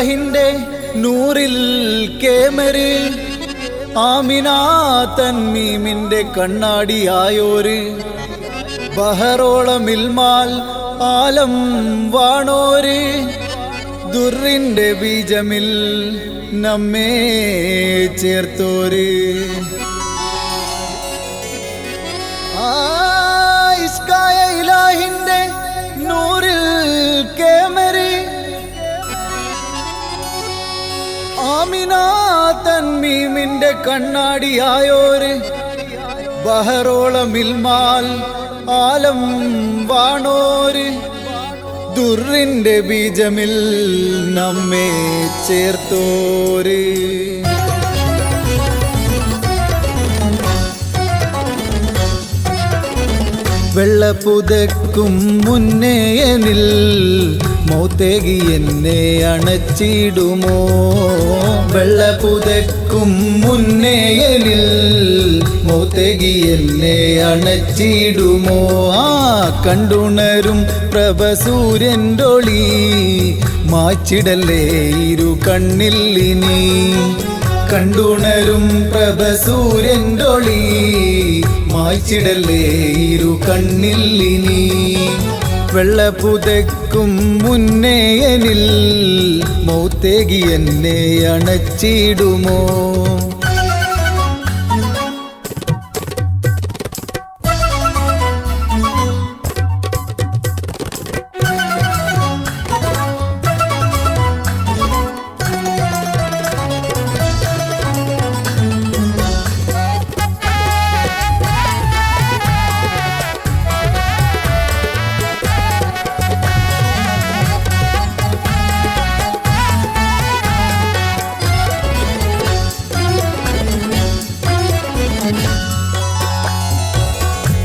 ഇലാഹിന്റെ നൂറിൽ കേമരിൽ ആമിനാ തന്മീമിന്റെ കണ്ണാടിയായോര്. ബഹറോളമിൽമാൽ ആലം വാണോര്. ദുറിന്റെ ബീജമിൽ നമ്മേ ചേർത്തോര്. തന്മീമിന്റെ കണ്ണാടിയായോര് ബഹറോളമിൽമാൽ ആലം വാണോര്. ദുറിന്റെ ബീജമിൽ നമ്മെ ചേർത്തോര്. വെള്ളപ്പുതക്കും മുന്നേയനിൽ മൗത്തേകി എന്നെ അണച്ചിടുമോ? വെള്ളപ്പുതക്കും മുന്നേയനിൽ മൗത്തേകി എന്നെ അണച്ചിടുമോ? ആ കണ്ടുണരും പ്രഭസൂര്യന്റൊളി മാച്ചിടല്ലേ ഇരു കണ്ണിൽ ഇനി കണ്ടുണരും പ്രഭസൂര്യന്റൊളി മായ്ച്ചിടല്ലേ ഇരു കണ്ണിൽ വെള്ള വെള്ളപ്പുതക്കും മുന്നേയനിൽ മൗത്തേകി എന്നെ അണച്ചിടുമോ?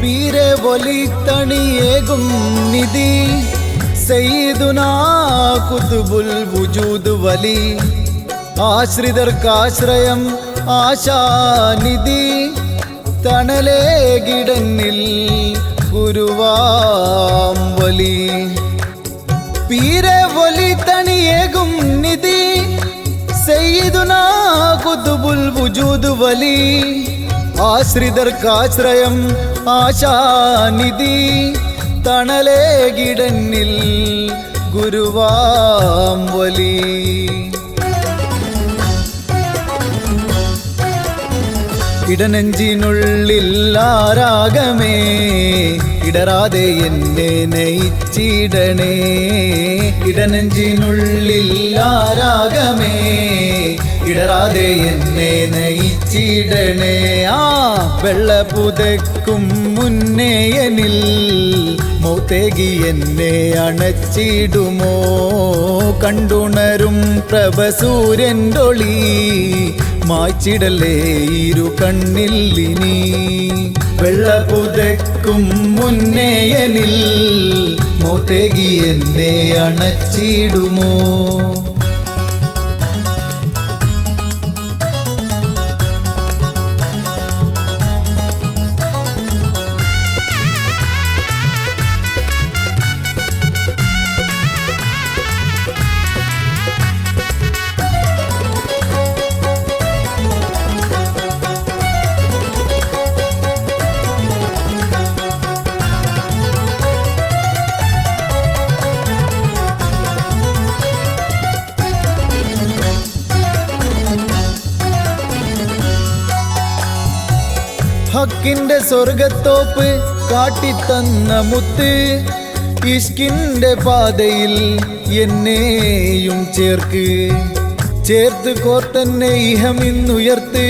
പീരെ വലിത്തണിയേകും നിധി സയ്യിദുനാ കുതുബുൽ വുജൂദ് വലി ആശ്രിതർക്കാശ്രയം ആശാനിധി തണലേകിടന്നിൽ ഗുരുവാം വലി പീരെ വലിത്തണിയേകും നിധി സയ്യിദുനാ കുതുബുൽ വുജൂദ് വലി ആശ്രിതർക്കാശ്രയം ആശാനിധി തണലേകിടന്നിൽ ഗുരുവാം വലി ഇടനെഞ്ചിനുള്ളിൽ ആരാഗമേ ഇടരാതെ എന്നെ നയിച്ചിടണേ. ഇടനെഞ്ചിനുള്ളിൽ ആരാഗമേ ഇടറാതെ എന്നെ നയിച്ചിടണേ. ആ വെള്ളപുതക്കും മുന്നേയനിൽ മൗത്തേകി എന്നെ അണച്ചിടുമോ? കണ്ടുണരും പ്രഭസൂര്യന്റൊളി മായ്ച്ചിടലേ ഇരു കണ്ണിൽ ഇനി. വെള്ളപുതക്കും മുന്നേയനിൽ മൗത്തേകി എന്നെ അണച്ചിടുമോ? ഹക്കിന്റെ സ്വർഗത്തോപ്പ് കാട്ടിത്തന്ന മുത്ത് ഇഷ്കിന്റെ പാതയിൽ എന്നെയും ചേർക്ക്. ചേർത്ത് കോർത്തന്നെ ഇഹമിന്നുയർത്ത്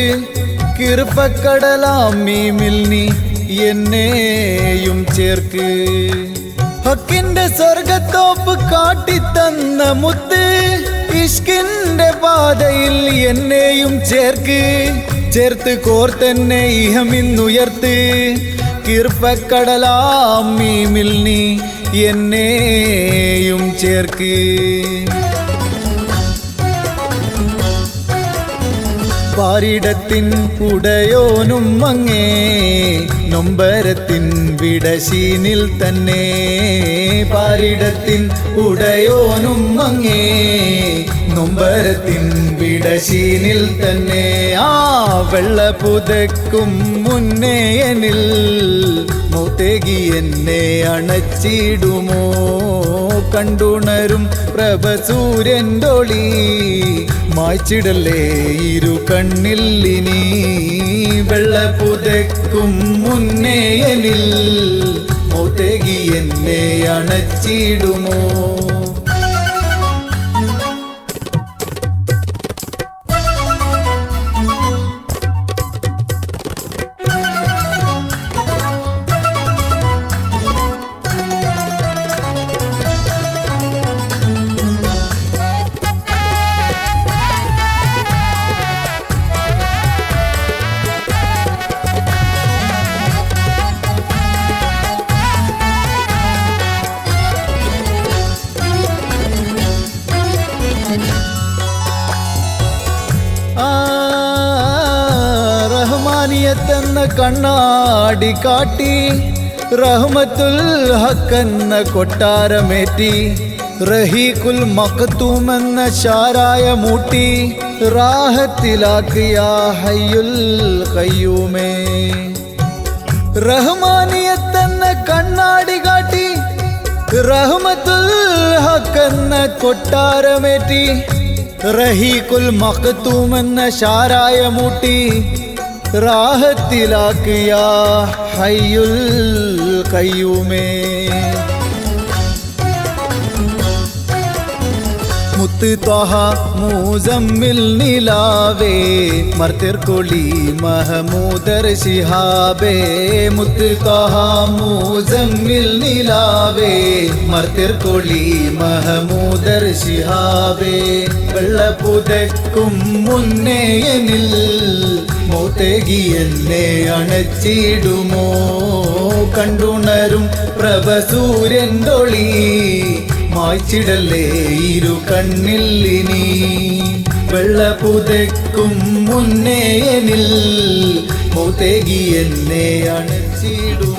കിറുപ്പക്കടലാം മീമിൽ നീ എന്നെയും ചേർക്ക്. ഹക്കിന്റെ സ്വർഗത്തോപ്പ് കാട്ടിത്തന്ന മുത്ത് ഇഷ്കിന്റെ പാതയിൽ എന്നെയും ചേർക്ക്. ചേർത്ത് കോർത്തെന്നെ ഇഹമിന്നുയർത്ത് കിർപ്പക്കടലാം മീമിൽ നീ എന്നെയും ചേർക്ക്. പാരിടത്തിൻ ഉടയോനും അങ്ങേ നൊമ്പരത്തിൻ വിടശീനിൽ തന്നെ. പാരിടത്തിൻ ഉടയോനും അങ്ങേ നൊമ്പരത്തിൻ വിടശീനിൽ തന്നെ ആ വെള്ള പുതക്കും മുന്നേയനിൽ മൗത്തേകി എന്നെ അണച്ചിടുമോ? കണ്ടുണരും പ്രഭ സൂര്യന്റൊളി മായ്ച്ചിടല്ലേ ഇരു കണ്ണിൽ ഇനി വെള്ള പുതക്കും മുന്നേയനിൽ എന്നിൽ എന്നെ അണച്ചിടുമോ? റഹ്മാനിയത്തെന്ന കണ്ണാടി കാട്ടി റഹ്മത്തുൽ ഹക്കെന്ന കൊട്ടാരമേറ്റി റഹീഖുൽ മക്കത്തൂമെന്ന ശാരായ മൂട്ടി റാഹത്തിലാക്കിയ ഹയ്യുൽ ഖയ്യൂമേ. റഹ്മാനിയത്തെന്ന കണ്ണാടി കാട്ടി റഹ്മത്തുൽ ഹക്കെന്ന കൊട്ടാരമേറ്റി റഹീഖുൽ മക്കത്തൂമെന്ന ശാരായ മൂട്ടി റാഹത്തിലാക്കിയ ഹയ്യുൽ കയ്യൂമേ മുത്ത് ത്വഹ മൂസമ്മിൽ നിലാവേ മർത്തിർക്കൊളി മഹമൂദർ ശിഹാബേ മുത്ത് ത്വഹ മൂസമ്മിൽ നിലാവേ മർത്തിർക്കൊളി മഹമൂദർ ശിഹാബേ വെള്ളപ്പുതക്കും മുന്നേ എന്നിൽ മൗത്തേകി എന്നെ അണച്ചിടുമോ? കണ്ടുണരും പ്രഭസൂര്യൻ തൊളി മായ്ച്ചിടല്ലേ ഇരു കണ്ണിൽ ഇനി മുന്നേ എന്നിൽ മൗത്തേകി എന്നെ അണച്ചിടും